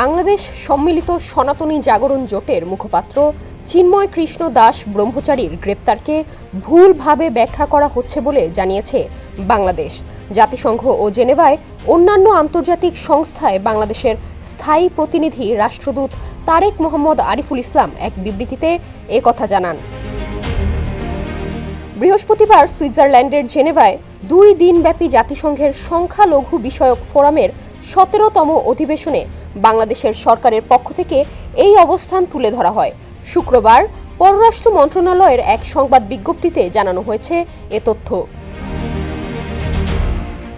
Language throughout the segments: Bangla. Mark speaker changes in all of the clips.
Speaker 1: বাংলাদেশ সম্মিলিত সনাতনী জাগরণ জোটের মুখপাত্র চিন্ময় কৃষ্ণ দাস ব্রহ্মচারীর গ্রেপ্তারকে ভুলভাবে ব্যাখ্যা করা হচ্ছে বলে জানিয়েছে বাংলাদেশ। জাতিসংঘ ও জেনেভায় অন্যান্য আন্তর্জাতিক সংস্থায় বাংলাদেশের স্থায়ী প্রতিনিধি রাষ্ট্রদূত তারেক মোহাম্মদ আরিফুল ইসলাম এক বিবৃতিতে একথা জানান। বৃহস্পতিবার সুইজারল্যান্ডের জেনেভায় দুই দিনব্যাপী জাতিসংঘের সংখ্যালঘু বিষয়ক ফোরামের সতেরোতম অধিবেশনে বাংলাদেশের সরকারের পক্ষ থেকে এই অবস্থান তুলে ধরা হয়। শুক্রবার পররাষ্ট্র মন্ত্রণালয়ের এক সংবাদ বিজ্ঞপ্তিতে জানানো হয়েছে এ তথ্য।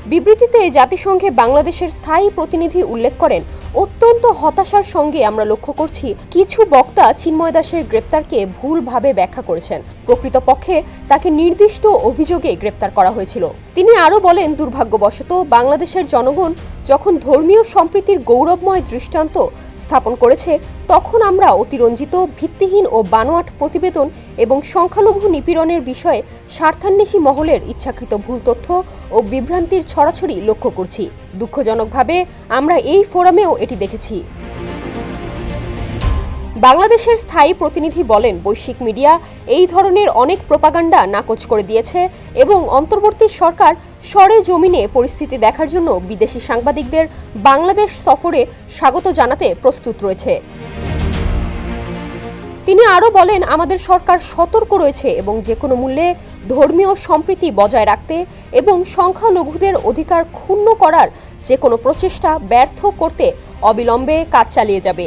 Speaker 1: বিবৃতিতে জাতিসংঘে বাংলাদেশের স্থায়ী প্রতিনিধি উল্লেখ করেন অত্যন্ত হতাশার সঙ্গে আমরা লক্ষ্য করছি, কিছু বক্তা চিন্ময় দাসের গ্রেপ্তারকে ভুলভাবে ব্যাখ্যা করেছেন। প্রকৃতপক্ষে তাকে নির্দিষ্ট অভিযোগে গ্রেপ্তার করা হয়েছিল। তিনি আরও বলেন, দুর্ভাগ্যবশত বাংলাদেশের জনগণ যখন ধর্মীয় সম্প্রীতির গৌরবময় দৃষ্টান্ত স্থাপন করেছে, তখন আমরা অতিরঞ্জিত, ভিত্তিহীন ও বানোয়াট প্রতিবেদন এবং সংখ্যালঘু নিপীড়নের বিষয়ে স্বার্থান্বেষী মহলের ইচ্ছাকৃত ভুল তথ্য ও বিভ্রান্তির ছড়াছড়ি লক্ষ্য করছি। দুঃখজনকভাবে আমরা এই ফোরামেও এটি দেখেছি। বাংলাদেশের স্থায়ী প্রতিনিধি বলেন, বৈশ্বিক মিডিয়া এই ধরনের অনেক প্রপাগান্ডা নাকচ করে দিয়েছে এবং অন্তর্বর্তী সরকার সরে জমিনে পরিস্থিতি দেখার জন্য বিদেশি সাংবাদিকদের বাংলাদেশ সফরে স্বাগত জানাতে প্রস্তুত রয়েছে। তিনি আরও বলেন, আমাদের সরকার সতর্ক রয়েছে এবং যে কোনো মূল্যে ধর্মীয় সম্প্রীতি বজায় রাখতে এবং সংখ্যালঘুদের অধিকার ক্ষুণ্ণ করার যে কোনো প্রচেষ্টা ব্যর্থ করতে অবিলম্বে কাজ চালিয়ে যাবে।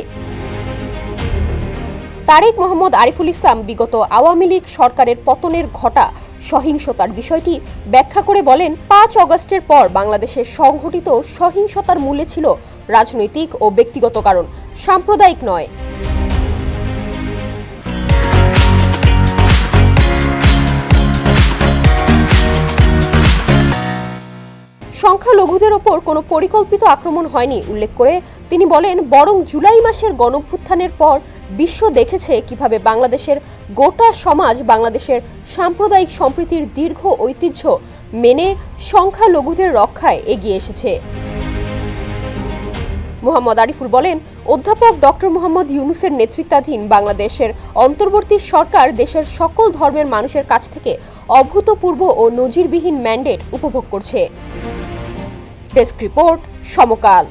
Speaker 1: তারেক মোহাম্মদ আরিফুল ইসলাম বিগত আওয়ামী লীগ সরকারের পতনের ঘটা সহিংসতার বিষয়টি ব্যাখ্যা করে বলেন, পাঁচ অগস্টের পর বাংলাদেশে সংঘটিত সহিংসতার মূলে ছিল রাজনৈতিক ও ব্যক্তিগত কারণ, সাম্প্রদায়িক নয়। সংখ্যালঘুদের ওপর কোনো পরিকল্পিত আক্রমণ হয়নি, উল্লেখ করে তিনি বলেন, বরং জুলাই মাসের গণভ্যুত্থানের পর বিশ্ব দেখেছে কীভাবে বাংলাদেশের গোটা সমাজ বাংলাদেশের সাম্প্রদায়িক সম্প্রীতির দীর্ঘ ঐতিহ্য মেনে সংখ্যালঘুদের রক্ষায় এগিয়ে এসেছে। মোহাম্মদ আরিফুল বলেন, অধ্যাপক ডক্টর মোহাম্মদ ইউনুসের নেতৃত্বাধীন বাংলাদেশের অন্তর্বর্তী সরকার দেশের সকল ধর্মের মানুষের কাছ থেকে অভূতপূর্ব ও নজিরবিহীন ম্যান্ডেট উপভোগ করছে। ডেস্ক রিপোর্ট সমকাল